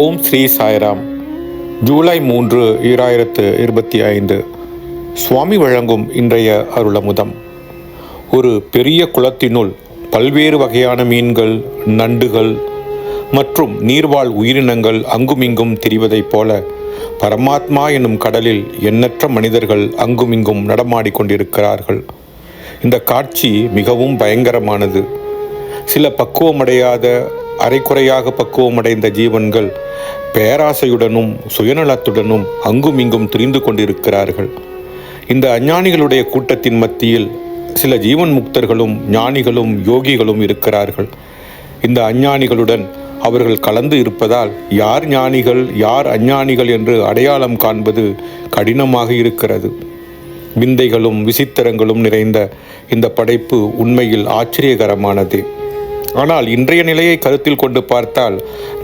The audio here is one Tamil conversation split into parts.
ஓம் ஸ்ரீ சாய்ராம். ஜூலை மூன்று ஈராயிரத்து இருபத்தி ஐந்து. சுவாமி வழங்கும் இன்றைய அருளமுதம். ஒரு பெரிய குளத்தினுள் பல்வேறு வகையான மீன்கள் நண்டுகள் மற்றும் நீர்வாழ் உயிரினங்கள் அங்குமிங்கும் திரிவதைப் போல பரமாத்மா என்னும் கடலில் எண்ணற்ற மனிதர்கள் அங்குமிங்கும் நடமாடிக்கொண்டிருக்கிறார்கள் இந்த காட்சி மிகவும் பயங்கரமானது. சில பக்குவமடையாத அரைக்குறையாக பக்குவமடைந்த ஜீவன்கள் பேராசையுடனும் சுயநலத்துடனும் அங்குமிங்கும் திரிந்து கொண்டிருக்கிறார்கள். இந்த அஞ்ஞானிகளுடைய கூட்டத்தின் மத்தியில் சில ஜீவன் முக்தர்களும் ஞானிகளும் யோகிகளும் இருக்கிறார்கள். இந்த அஞ்ஞானிகளுடன் அவர்கள் கலந்து இருப்பதால் யார் ஞானிகள் யார் அஞ்ஞானிகள் என்று அடையாளம் காண்பது கடினமாக இருக்கிறது. விந்தைகளும் விசித்திரங்களும் நிறைந்த இந்த படைப்பு உண்மையில் ஆச்சரியகரமானதே. ஆனால் இன்றைய நிலையை கருத்தில் கொண்டு பார்த்தால்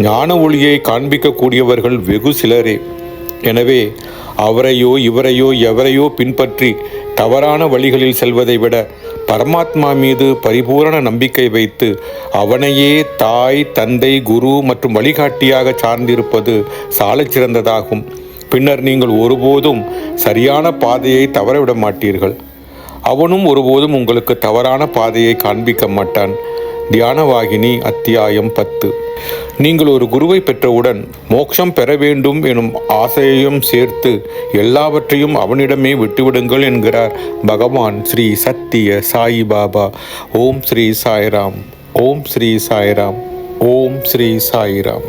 ஞான ஒளியை காண்பிக்கக்கூடியவர்கள் வெகு சிலரே. எனவே அவரையோ இவரையோ எவரையோ பின்பற்றி தவறான வழிகளில் செல்வதை விட பரமாத்மா மீது பரிபூரண நம்பிக்கை வைத்து அவனையே தாய் தந்தை குரு மற்றும் வழிகாட்டியாக சார்ந்திருப்பது சாலச் சிறந்ததாகும். பின்னர் நீங்கள் ஒருபோதும் சரியான பாதையை தவறவிட மாட்டீர்கள். அவனும் ஒருபோதும் உங்களுக்கு தவறான பாதையை காண்பிக்க மாட்டான். தியானவாகினி அத்தியாயம் பத்து. நீங்கள் ஒரு குருவை பெற்றவுடன் மோட்சம் பெற வேண்டும் எனும் ஆசையையும் சேர்த்து எல்லாவற்றையும் அவனிடமே விட்டுவிடுங்கள் என்கிறார் பகவான் ஸ்ரீ சத்திய சாயி பாபா. ஓம் ஸ்ரீ சாய்ராம். ஓம் ஸ்ரீ சாய்ராம். ஓம் ஸ்ரீ சாய்ராம்.